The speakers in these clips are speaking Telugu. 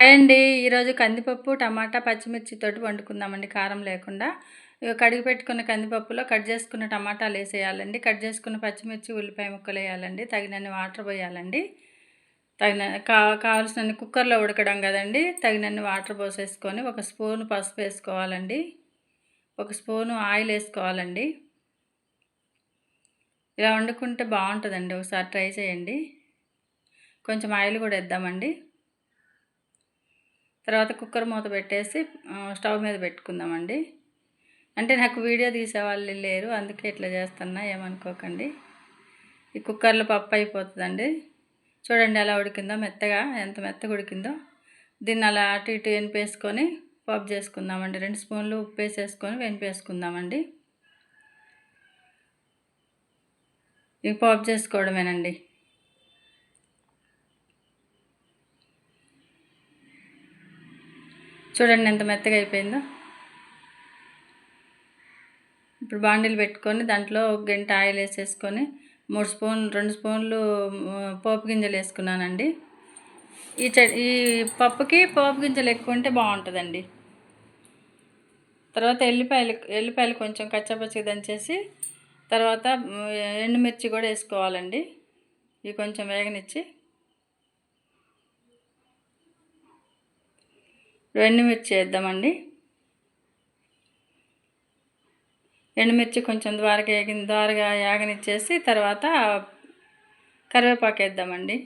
అండి ఈరోజు కందిపప్పు టమాటా పచ్చిమిర్చితోటి వండుకుందామండి. కారం లేకుండా. ఇక కడిగి పెట్టుకున్న కందిపప్పులో కట్ చేసుకున్న టమాటాలు వేసేయాలండి. కట్ చేసుకున్న పచ్చిమిర్చి ఉల్లిపాయ ముక్కలు వేయాలండి. తగినన్ని వాటర్ పోయాలండి. తగిన కా కావాల్సిన కుక్కర్లో ఉడకడం కదండి. తగినన్ని వాటర్ పోసేసుకొని ఒక స్పూన్ పసుపు వేసుకోవాలండి. ఒక స్పూను ఆయిల్ వేసుకోవాలండి. ఇలా వండుకుంటే బాగుంటుందండి. ఒకసారి ట్రై చేయండి. కొంచెం ఆయిల్ కూడా వేద్దామండి. తర్వాత కుక్కర్ మూత పెట్టేసి స్టవ్ మీద పెట్టుకుందామండి. అంటే నాకు వీడియో తీసేవాళ్ళు లేరు అందుకే ఇట్లా చేస్తున్నా ఏమనుకోకండి. ఈ కుక్కర్లో పప్పు అయిపోతుందండి. చూడండి ఎలా ఉడికిందో మెత్తగా ఎంత మెత్తగా ఉడికిందో. దీన్ని అలా అటు ఇటు వెనిపేసుకొని పప్పు చేసుకుందామండి. రెండు స్పూన్లు ఉప్పు వేసేసుకొని వెనిపేసుకుందామండి. ఇవి పప్పు చేసుకోవడమేనండి. చూడండి ఎంత మెత్తగా అయిపోయిందో. ఇప్పుడు బాండీలు పెట్టుకొని దాంట్లో ఒక గంట ఆయిల్ వేసేసుకొని మూడు స్పూన్ రెండు స్పూన్లు పోపు గింజలు వేసుకున్నానండి. ఈ చ ఈ పప్పుకి పోపు గింజలు ఎక్కువ ఉంటే బాగుంటుందండి. తర్వాత ఎల్లిపాయలు ఎల్లిపాయలు కొంచెం కచ్చపచ్చిగా దంచేసి తర్వాత ఎండుమిర్చి కూడా వేసుకోవాలండి. ఇవి కొంచెం వేగనిచ్చి. ఎండుమిర్చి వేద్దామండి ఎండుమిర్చి కొంచెం ద్వారగా వేగిన ద్వారగా యాగనిచ్చేసి తర్వాత కరివేపాకు వేద్దామండి.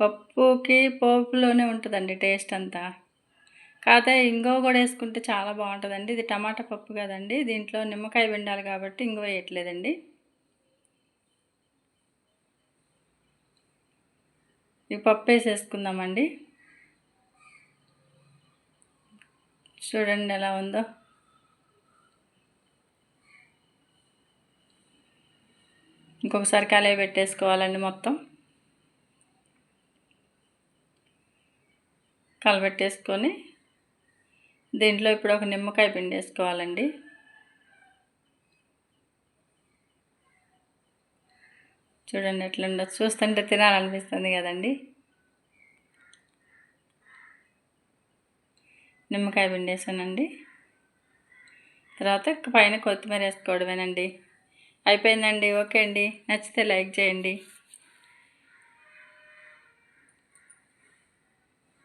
పప్పుకి పోపులోనే ఉంటుందండి టేస్ట్ అంతా. కాకపోతే ఇంగో కూడా వేసుకుంటే చాలా బాగుంటుందండి. ఇది టమాటా పప్పు కదండి. దీంట్లో నిమ్మకాయ పిండాలి కాబట్టి ఇంగో వేయట్లేదండి. ఈ పప్పు వేసేసుకుందామండి. చూడండి ఎలా ఉందో. ఇంకొకసారి కలయి పెట్టేసుకోవాలండి మొత్తం. కలబెట్టేసుకొని దీంట్లో ఇప్పుడు ఒక నిమ్మకాయ పిండి వేసుకోవాలండి చూడండి ఎట్లుండో చూస్తుంటే తినాలనిపిస్తుంది కదండి. నిమ్మకాయ పిండేసానండి. తర్వాత పైన కొత్తిమీర వేసుకోవడమేనండి. అయిపోయిందండి. ఓకే అండి. నచ్చితే లైక్ చేయండి.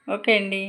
ఓకే అండి.